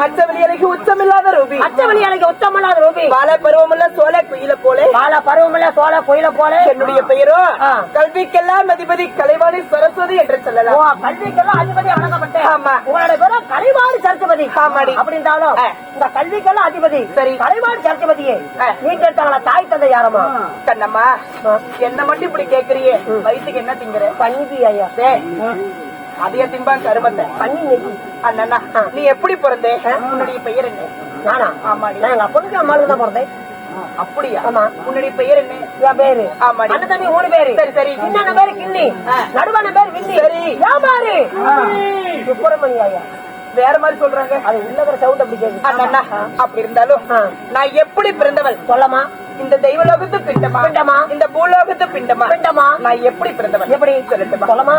மச்சவெளியலைக்கு உச்சமில்லாத Ruby. அச்சவழி எனக்கு உத்தமனாத Ruby. பால பருவமுள்ள சோழ குயில போலே. பால பருவமில்ல சோழ கோயில போல. என்னுடைய பெயரோ. கல்விக்கெல்லாம் அதிபதி கலைவாணி சரஸ்வதி என்று ஓ, சொல்லலாம் கல்விக்கெல்லாம் அதிபதி வணங்கப்பட்டேன். ஆமா. உங்களுடைய பேரும் கலைவாணி சரஸ்வதி. ஆமாடி. அப்படின்றாலும். இந்த கல்விக்கெல்லாம் அதிபதி சரி. கலைவாணி சரஸ்வதியே. நீங்க தாய் தந்தை யாரம்மா கண்ணம்மா என்ன மட்டும் இப்படி கேக்குறியே வயசுக்கு என்ன திங்கிற? பன்னிதி ஐயா. அதிக திம்பா கருமத்தை பண்ணி நெத்தி அண்ணா நீ எப்படி பிறந்தே? உன்னுடைய பெயர் என்ன? நானா? ஆமாடி. நான் எங்க அப்பனுக்கு அம்மாளுக்கு தான் பிறந்தேன். அப்படியா? ஆமா. உன்னுடைய பெயர் என்ன? என் பேரு. ஆமாடி. அண்ணன் தம்பி மூணு பேரு. சரி, சரி. சின்ன பேரு ஆ. நடுவான பேரு சரி. சுப்பிரமணிய ஐயா வேற மாதிரி சொல்றாங்க. அது உள்ளவர சவுண்ட் அப்படி கேக்குது. அப்படி இருந்தாலும். நான் எப்படி பிறந்தவள்? சொல்லமா. இந்த தெய்வலோகத்து பிண்டமா? பிண்டமா. இந்த பூலோகத்து பிண்டமா? பிண்டமா. நான் எப்படி பிறந்தவள்? எப்படி? சொல்லட்டுமா? சொல்லமா.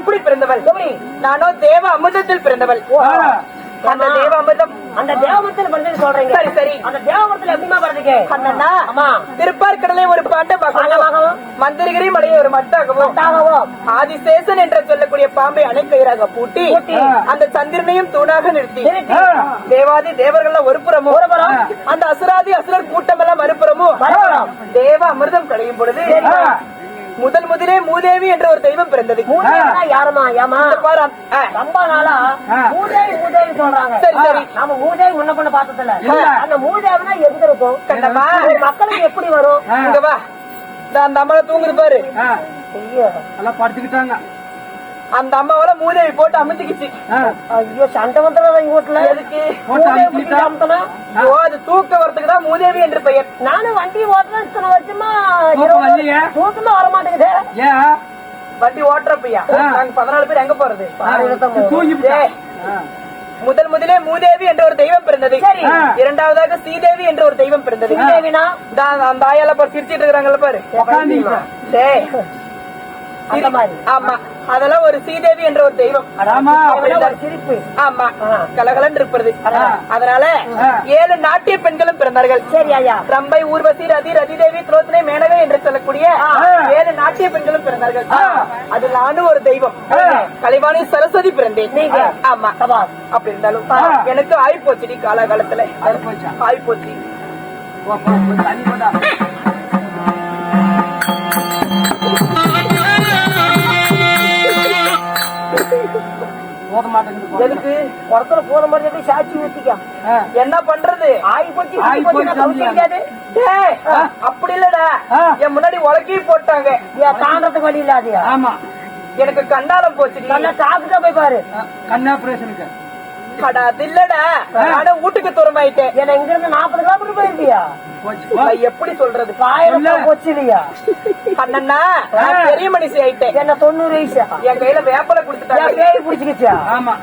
எப்படி பிறந்தவள்? நானோ தேவ அமுதத்தில் பிறந்தவள். அந்த தேவ அமுதம் அந்த தேவமரத்துல பிறந்தது சொல்றீங்க. சரி சரி. அந்த தேவமரத்துல எப்படிமா பிறந்தீங்க? அண்ணா ஆமா. திருப்பார்கடலை ஒரு பாண்டமாகவும். மந்திரிகிரி மலையை ஒரு மட்டாகவும் ஆதிசேஷன் என்று சொல்லக்கூடிய பாம்பை அணைக்கயிறாக பூட்டி அந்த சந்திரனையும் தூணாக நிறுத்தி. தேவாதி தேவர்கள் ஒரு புறமும் அந்த அசுராதி அசுரர் கூட்டம் எல்லாம் மறுபுறமும் மறுபுறம். தேவ அமிர்தம் கடையும் பொழுது முதல் முதலே மூதேவி என்ற ஒரு தெய்வம் பிறந்தது. யாருமா? ஏமா? பாரு, ரொம்ப நாளா மூதேவி மூதேவி சொல்றாங்க. சரி, சரி. நாம மூதேவி முன்ன பண்ண பார்த்ததில்ல. அந்த மூதேவினா எங்க இருக்கும்? கண்டமா? ஒரு மக்களுக்கு எப்படி வரும்? இங்க வா. அந்த அம்மாவை தூங்குது பாரு. ஐயோ எல்லாம் படுத்துக்கிட்டாங்க. அந்த அம்மாவால மூதேவி போட்டு அமுத்திக்கிச்சு. ஐயோ சண்டை வந்ததா வீட்டுல எதுக்கு? அது தூக்க வரதுக்கு தான் மூதேவி என்று பெயர். நானும் வண்டி ஓட்டுறேன் இத்தனை வருஷமா தூக்கம் வர மாட்டேங்குது வண்டி ஓட்டுறப்பையா. நாங்க பதினாலு பேர் எங்க போறது? முதல் முதலே மூதேவி என்ற ஒரு தெய்வம் பிறந்தது. இரண்டாவதாக ஸ்ரீதேவி என்ற ஒரு தெய்வம் பிறந்தது. அந்த ஆயால பாரு சிரிச்சிட்டு இருக்காங்கல்ல பாரு. ஆமா. அதெல்லாம் ஒரு ஸ்ரீதேவி என்ற ஒரு தெய்வம். சிரிப்பு. ஆமா கலகலன்னு இருப்பது. அதனால. ஏழு நாட்டிய பெண்களும் பிறந்தார்கள். சரி ஐயா. ரம்பை ஊர்வசி ரதி ரதிதேவி துரோத்தனை மேனகை என்று சொல்லக்கூடிய ஏழு நாட்டிய பெண்களும் பிறந்தார்கள். அது நானும் ஒரு தெய்வம். கலைவாணி சரஸ்வதி பிறந்தேன் நீங்க? ஆமா. அப்படி இருந்தாலும். எனக்கு ஆய் போச்சுடி காலகாலத்துல அது போச்சா ஆய் போச்சு போ, போ, போ, தண்ணி கொண்டா. போத மாட்டேங்குது. எதுக்கு? ஒருத்தர் போன மாதிரி எப்படி சாட்சி ஊத்திக்க? என்ன பண்றது? ஆயி போச்சு ஆயி போச்சு போச்சு, அப்படி இல்லடா. என் முன்னாடி உலக்கி போட்டாங்க. ஏன் தாண்டறதுக்கு வழி இல்லாதயா? ஆமா. எனக்கு கண்டாலம் போச்சுடி நல்லா டாக்டர் போய் பாரு. ஆ, கண் ஆபரேஷனுக்கு அடா, அது இல்லடா. வீட்டுக்கு தூரமாயிட்டேன் என்ன இங்க இருந்து நாற்பது கிலோமீட்டர் போயிருந்தியா? போச்சு எப்படி சொல்றது. போச்சு இல்லையா அண்ணா நான் பெரிய மனுஷி ஆயிட்டேன். என்ன தொண்ணூறு வயசா? என் கையில வேப்பலை கொடுத்துட்டாங்க. பேய் பிடிச்சிக்கிச்சா? ஆமா.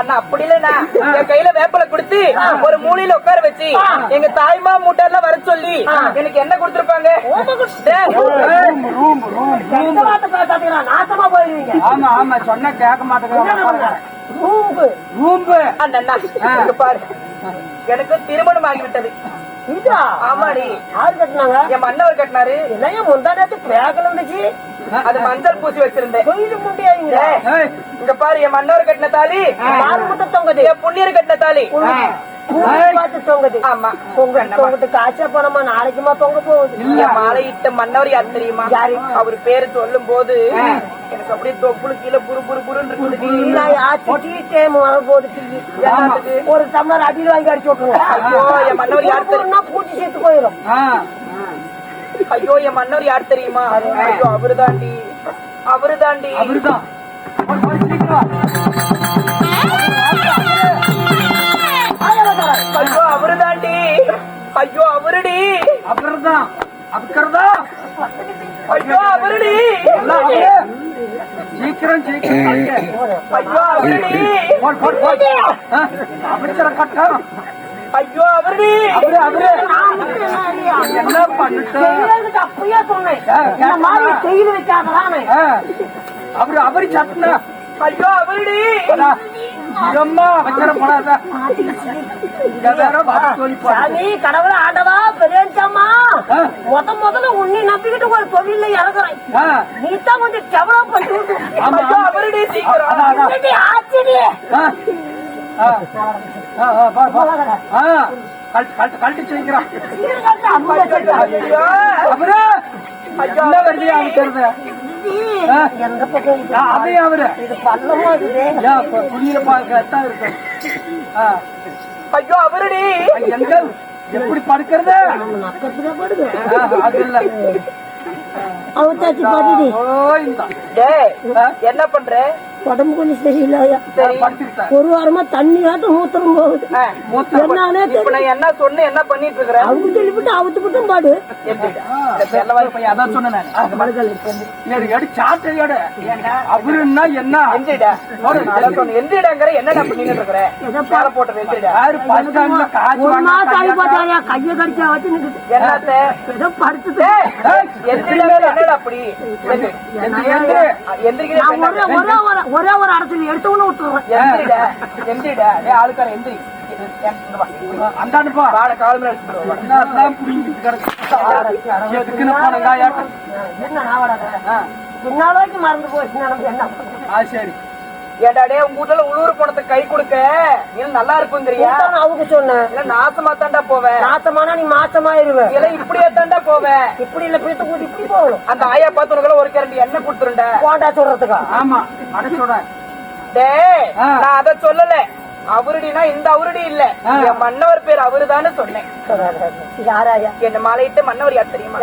அண்ணா அப்படி இல்லண்ணா. என் கையில வேப்பலை கொடுத்து ஒரு மூலையில உட்கார வச்சு எங்க தாய்மா மூட்டெல்லாம் வர சொல்லி எனக்கு என்ன கொடுத்திருப்பாங்க? நாசமா போயிருவீங்க. ஆமா ஆமா. சொன்னா கேட்க மாட்டேங்கிறாங்க. பாரு. எனக்கு திருமணம் ஆகிவிட்டது. இதா ஆமாடி. யாரு கட்டினாங்க? என் மன்னவர் கட்டினாரு. இல்லையா முந்தா நேரத்து பேக்கல் இருந்துச்சு அது மஞ்சள் பூசி வச்சிருந்தேன். கோயிலு முண்டியாங்க இங்க? பாரு என் மன்னவர் கட்டின தாலி. மட்டும் தொங்குது என் புண்ணியர் கட்டின தாலி. நாளைக்குமா தொங்க போகுது? மாலையிட்ட மன்னவர் யார் தெரியுமா? அவர் பேரு சொல்லும் போது எனக்கு அப்படியே தொப்புளு கீழே புரு புரு புருன்னு? ஒரு டம்ளர் அடியில் வாங்கி அடிச்சு விட்டுருங்க. ஐயோ என் மன்னவர் யார் தெரியும்? பூச்சி சேர்த்து போயிடும் ஐயோ என் மன்னவர் யார் தெரியுமா? ஐயோ அவரு தாண்டி அவரு தாண்டி அவருதான் ஐயோ அவருடி. அவர்தான் அவர்தான் ஐயோ அவருடி. சீக்கிரம் சீக்கிரம். ஐயோ அவருடி. அவசர கட்டம். ஐயோ அவருடி. அவரு அவரு. என்ன செய்யறதுக்கு அப்பயே சொன்னேன். செய்து வைக்காதலான்னு ஆ, அவரு அவரு சட்டினா. ஐயோ அவருடி. கடவுள ஆண்டவா பெரியம்மா. முத முதல்ல உன்னை நம்பிக்கிட்டு ஒரு தொழில இறங்குறேன். நீ தான் கொஞ்சம் டெவலப் பண்ணி ஆச்சரிய? கழட்டு, அவரு என்ன வருது அவருக்கு அதே அவரு. இது பள்ளமா இருக்குது ஆ, ஐயோ அவருடி. எங்க? எப்படி படுக்கிறது? நக்கத்துல படுது ஆ, அது இல்ல. அவத்தாச்சு பாட்டுடி ஓ இந்த. டேய் என்ன பண்ற? உடம்பு கொஞ்சம் சரியில்லையா? ஒரு வாரமா தண்ணி ஆட்டம் மூத்திரம் போகுது. நான் என்ன சொன்னேன் என்ன பண்ணிட்டு இருக்கிற அவங்க சொல்லிவிட்டு அவுத்து விட்டும் பாடு. அதான் சொன்னேன். அவருன்னா என்ன? எந்திரிடா. எந்திரிடாங்கிற பண்ணிட்டு இருக்கிற? எந்திரிடா. ஒரு மாசம் ஆகி பார்த்தாயா கையை கடிச்சா வச்சு நிக்குது. என்னத்த? ஏதோ படுத்து என்னடா அப்படி? ஒரே ஒரே ஒரு ஒரே ஒரு இடத்துல எடுத்து ஒண்ணு விட்டுருவேன் எந்திரிடா. ஆளுக்கார எந்திரி. மறந்து போச்சு என்ன டேய், உங்க வீட்டுல உழுவுறு பணத்துக்கு கை கொடுக்க? இன்னும் நல்லா இருப்புங்கிறியா நான் அவங்க சொன்னேன். இல்ல நாசமா தாண்டா போவேன் நாசமானா நீ மாசமாயிருவ இல்ல இப்படியே தாண்டா போவேன் இப்படி இல்ல பிடித்து கூட்டி இப்படி போகணும். அந்த ஆயா பார்த்து ஒரு கரண்டி எண்ணெய் கொடுத்துருண்டா. போண்டா சொல்றதுக்கா? ஆமா அடைச்சோட டேய் ஆ. நான் அத சொல்லல. அவருடினா இந்த அவருடி இல்ல. என் மன்னவர் பேர் அவருதான்னு சொன்னேன். யாராயா என்ன மாலையிட்டு மன்னவர் யார் தெரியுமா?